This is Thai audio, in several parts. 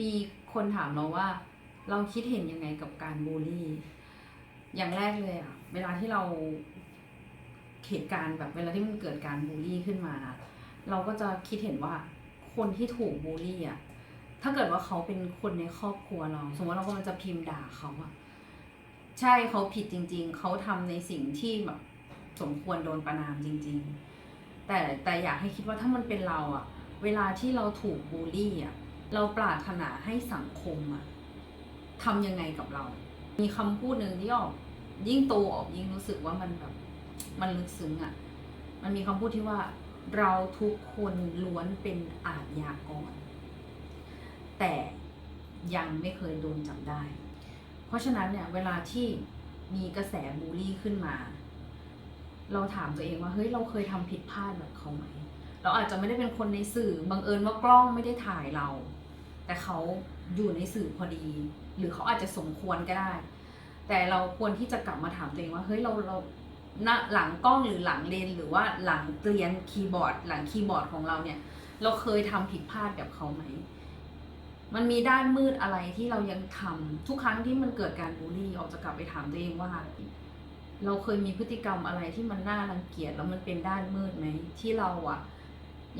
มีคนถามเราว่า เราคิดเห็นยังไงกับการบูลลี่ อย่างแรกเลยอะเวลาที่เราเหตุการณ์แบบเวลาที่มันเกิดการบูลลี่ขึ้นมา เราก็จะคิดเห็นว่าคนที่ถูกบูลลี่อะถ้าเกิดว่าเขาเป็นคนในครอบครัวเรา สมมติเรากำลังจะพิมพ์ด่าเขาอะใช่เขาผิดจริง ๆ เขาทำในสิ่งที่แบบสมควรโดนประนามจริง ๆ แต่แต่อยากให้คิดว่าถ้ามันเป็นเราอะเวลาที่เราถูกบูลลี่อะ เราปรารถนาให้สังคมอะทำยังไงกับเรา มีคำพูดหนึ่งที่ออก ยิ่งโตออกยิ่งรู้สึกว่ามันแบบมันลึกซึ้งอะมันมีคำพูดที่ว่าเราทุกคนล้วนเป็นอาชญากร แต่ยังไม่เคยโดนจับได้ เพราะฉะนั้นเนี่ยเวลาที่มีกระแสบูลลี่ขึ้นมา เราถามตัวเองว่าเฮ้ยเราเคยทำผิดพลาดแบบเขาไหม เราอาจจะไม่ได้เป็นคนในสื่อบังเอิญว่ากล้องไม่ได้ถ่ายเรา แต่เขาอยู่ในสื่อพอดี หรือเขาอาจจะสมควรก็ได้ แต่เราควรที่จะกลับมาถามตัวเองว่าเฮ้ยเราเราหน้าหลังกล้องหรือหลังเลนหรือว่าหลังเกลียนคีย์บอร์ด หลังคีย์บอร์ดของเราเนี่ย เราเคยทำผิดพลาดแบบเขาไหมมันมีด้านมืดอะไรที่เรายังทำทุกครั้งที่มันเกิดการบูลลี่ออกจะกลับไปถามตัวเองว่า เราเคยมีพฤติกรรมอะไรที่มันน่ารังเกียจแล้วมันเป็นด้านมืดไหมที่เราอะ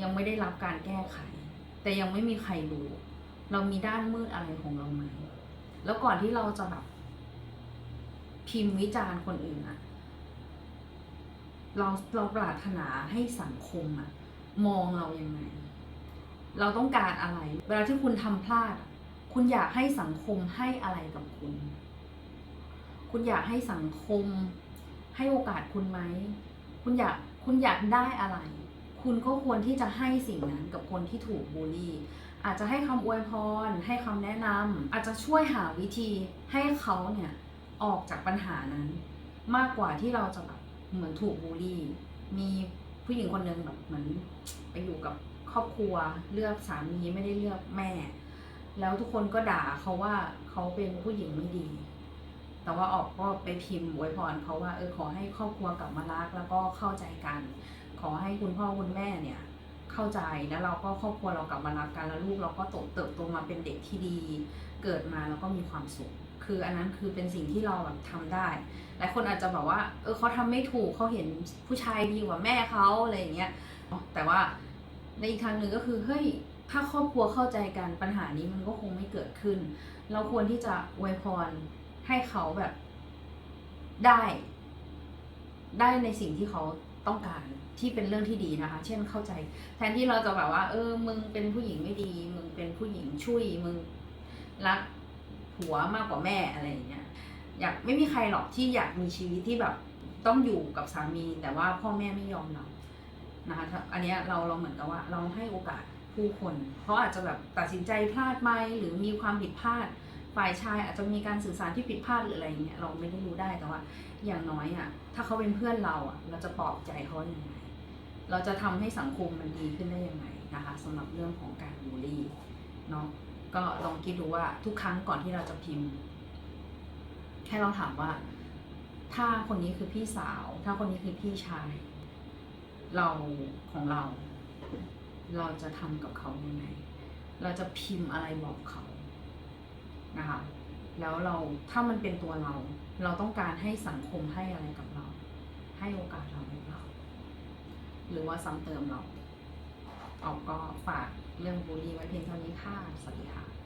ยังไม่ได้รับการแก้ไข แต่ยังไม่มีใครรู้ เรามีด้านมืดอะไรของเราไหมแล้วก่อนที่เราจะแบบพิมพ์วิจารณ์คนอื่นอะเราเราปรารถนาให้สังคมอะมองเรายังไง เราต้องการอะไร เวลาที่คุณทำพลาด คุณอยากให้สังคมให้อะไรกับคุณ คุณอยากให้สังคมให้โอกาสคุณไหม คุณอยากคุณอยากได้อะไร คุณก็ควรที่จะให้สิ่งนั้นกับคนที่ถูกบูลลี่ อาจจะให้คำอวยพร ให้คำแนะนำอาจจะช่วยหาวิธีให้เขาเนี่ยออกจากปัญหานั้น มากกว่าที่เราจะแบบเหมือนถูกบูลลี่ มีผู้หญิงคนหนึ่งแบบเหมือนไปอยู่กับครอบครัวเลือกสามีไม่ได้เลือกแม่ แล้วทุกคนก็ด่าเขาว่าเขาเป็นผู้หญิงไม่ดี แต่ว่าออกก็ไปพิมพ์อวยพรเขาว่าเออขอให้ครอบครัวกลับมารัก แล้วก็เข้าใจกัน ขอให้คุณพ่อคุณแม่เนี่ยเข้าใจแล้วเราก็ครอบครัวเรากลับมารักกันแล้วลูกเราก็โตเติบโตมาเป็นเด็กที่ดี เกิดมาแล้วก็มีความสุข คืออันนั้นคือเป็นสิ่งที่เราแบบทำได้หลายคนอาจจะแบอกว่าเออเขาทำไม่ถูกเขาเห็นผู้ชายดีกว่าแม่เขาอะไรอย่างเงี้ยแต่ว่าในอีกทางหนึ่งก็คือเฮ้ยถ้าครอบครัวเข้าใจกันปัญหานี้มันก็คงไม่เกิดขึ้น เราควรที่จะอวยพร ให้เขาแบบได้ ได้ในสิ่งที่เขาต้องการที่เป็นเรื่องที่ดีนะคะ เช่นเข้าใจ แทนที่เราจะแบบว่า เออ มึงเป็นผู้หญิงไม่ดี มึงเป็นผู้หญิงช่วยมึงรักผัวมากกว่าแม่อะไรอย่างเงี้ยอยากไม่มีใครหรอกที่อยากมีชีวิตที่แบบต้องอยู่กับสามี แต่ว่าพ่อแม่ไม่ยอมเรานะคะอันนี้เราเราเหมือนกับว่า เราให้โอกาสผู้คนเพราะอาจจะแบบตัดสินใจพลาดไหมหรือมีความผิดพลาด ฝ่ายชายอาจจะมีการสื่อสารที่ผิดพลาดหรืออะไรอย่างเงี้ยเราไม่ได้รู้ได้แต่ว่า อย่างน้อยอะถ้าเขาเป็นเพื่อนเราอะเราจะปลอบใจเขาอย่างไงเราจะทำให้สังคมมันดีขึ้นได้ยังไงนะคะสำหรับเรื่องของการบูลลี่เนาะก็ลองคิดดูว่าทุกครั้งก่อนที่เราจะพิมพ์ แค่เราถามว่า ถ้าคนนี้คือพี่สาว ถ้าคนนี้คือพี่ชาย เราของเรา เราจะทำกับเขายังไง เราจะพิมพ์อะไรบอกเขา แล้วเราถ้ามันเป็นตัวเรา เราต้องการให้สังคมให้อะไรกับเรา ให้โอกาสเราหรือเปล่าหรือว่าซ้ำเติมเราออกก็ฝากเรื่องบูลลี่ไว้เพียงเท่านี้ค่ะสวัสดีค่ะ